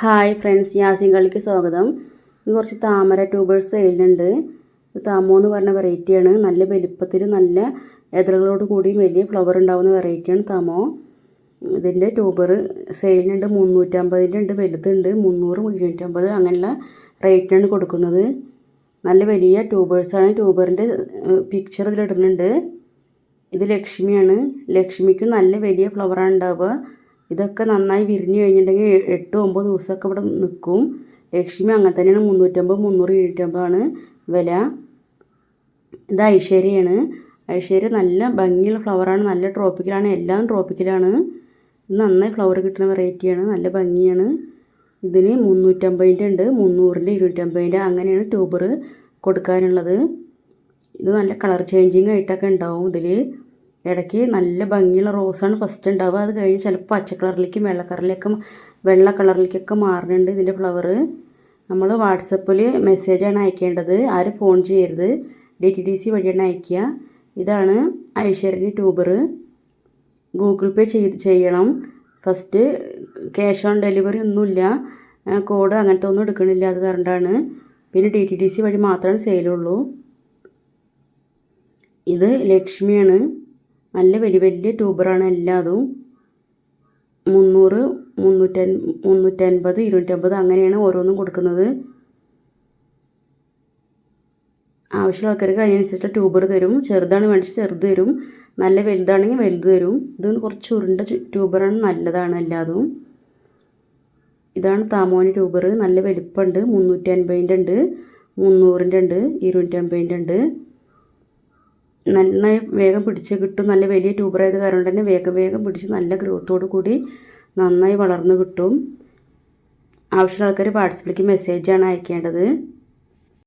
Hi friends Yasin കളിക്ക് സ്വാഗതം. ഇത് കുറച്ച് താമര ട്യൂബേഴ്സ് സെയിലുണ്ട് ഇത് താമോ എന്ന് പറഞ്ഞ വെറൈറ്റിയാണ് നല്ല വലിപ്പത്തിൽ നല്ല എതിരകളോട് കൂടി വലിയ ഫ്ലവർ ഉണ്ടാവുന്ന വെറൈറ്റിയാണ് താമോ. ഇതിന്റെ ട്യൂബർ സെയിലുണ്ട് മുന്നൂറ്റമ്പതിന്റെ ഉണ്ട് വലുതുണ്ട്. മുന്നൂറ് ഇരുന്നൂറ്റമ്പത് അങ്ങനെയുള്ള റേറ്റിനാണ് കൊടുക്കുന്നത്. നല്ല വലിയ ട്യൂബേഴ്സാണ് ട്യൂബറിന്റെ പിക്ചർ ഇതിലിടുന്നുണ്ട്. ഇത് ലക്ഷ്മിയാണ്. ലക്ഷ്മിക്ക് നല്ല വലിയ ഫ്ലവറാണ് ഉണ്ടാവുക. ഇതൊക്കെ നന്നായി വിരിഞ്ഞു കഴിഞ്ഞിട്ടുണ്ടെങ്കിൽ എട്ട് ഒമ്പത് ദിവസമൊക്കെ ഇവിടെ നിൽക്കും ലക്ഷ്മി അങ്ങനെ തന്നെയാണ്. മുന്നൂറ്റമ്പത് മുന്നൂറ് ഇരുന്നൂറ്റമ്പതാണ് വില. ഇത് ഐശ്വര്യയാണ്. ഐശ്വര്യ നല്ല ഭംഗിയുള്ള ഫ്ലവറാണ് നല്ല ട്രോപ്പിക്കലാണ് എല്ലാം ട്രോപ്പിക്കലാണ് ഇത് നന്നായി ഫ്ലവർ കിട്ടുന്ന വെറൈറ്റിയാണ് നല്ല ഭംഗിയാണ്. ഇതിന് മുന്നൂറ്റമ്പതിന്റെ ഉണ്ട്. മുന്നൂറിന്റെ ഇരുന്നൂറ്റമ്പതിന്റെ അങ്ങനെയാണ് ട്യൂബർ കൊടുക്കാനുള്ളത്. ഇത് നല്ല കളർ ചേഞ്ചിങ് ആയിട്ടൊക്കെ ഉണ്ടാവും ഇതിൽ ഇടയ്ക്ക് നല്ല ഭംഗിയുള്ള റോസാണ് ഫസ്റ്റ് ഉണ്ടാവുക അത് കഴിഞ്ഞ് ചിലപ്പോൾ പച്ച കളറിലേക്കും വെള്ള കളറിലേക്കും വെള്ള കളറിലേക്കൊക്കെ മാറുന്നുണ്ട് ഇതിന്റെ ഫ്ലവർ നമ്മൾ വാട്സപ്പിൽ മെസ്സേജാണ് അയക്കേണ്ടത്. ആരും ഫോൺ ചെയ്യരുത്. ഡി ടി ഡി സി വഴിയാണ് അയക്കുക ഇതാണ് ഐശ്വര്യന്റെ ട്യൂബർ. ഗൂഗിൾ പേ ചെയ്ത് ചെയ്യണം. ഫസ്റ്റ് ക്യാഷ് ഓൺ ഡെലിവറി ഒന്നുമില്ല. കോഡ് അങ്ങനത്തെ ഒന്നും എടുക്കണില്ല. അത് കാരണമാണ് പിന്നെ ഡി ടി ഡി സി വഴി മാത്രമേ സെയിലുള്ളൂ ഇത് ലക്ഷ്മിയാണ്. നല്ല വലിയ വലിയ ട്യൂബറാണ് എല്ലാതും. മുന്നൂറ് മുന്നൂറ്റൻ മുന്നൂറ്റൻപത് ഇരുന്നൂറ്റമ്പത് അങ്ങനെയാണ് ഓരോന്നും കൊടുക്കുന്നത്. ആവശ്യമുള്ള ആൾക്കാർക്ക് അതിനനുസരിച്ചുള്ള ട്യൂബർ തരും. ചെറുതാണ് വേണ്ടിച്ച് ചെറുത് തരും. നല്ല വലുതാണെങ്കിൽ വലുത് തരും. ഇത് കുറച്ച് ഉരുണ്ട ട്യൂബറാണ് നല്ലതാണ് എല്ലാതും. ഇതാണ് താമോനി ട്യൂബർ. നല്ല വലിപ്പമുണ്ട്. മുന്നൂറ്റി അൻപതിന്റെ ഉണ്ട്. മുന്നൂറിന്റെ ഉണ്ട്. ഇരുന്നൂറ്റമ്പതിന്റെ ഉണ്ട്. നന്നായി വേഗം പിടിച്ച് കിട്ടും. നല്ല വലിയ ട്യൂബറായത് കാരണം തന്നെ വേഗം വേഗം പിടിച്ച് നല്ല ഗ്രോത്തോടു കൂടി നന്നായി വളർന്നു കിട്ടും. ആവശ്യമുള്ള ആൾക്കാർ വാട്സപ്പിലേക്ക് മെസ്സേജാണ് അയക്കേണ്ടത്.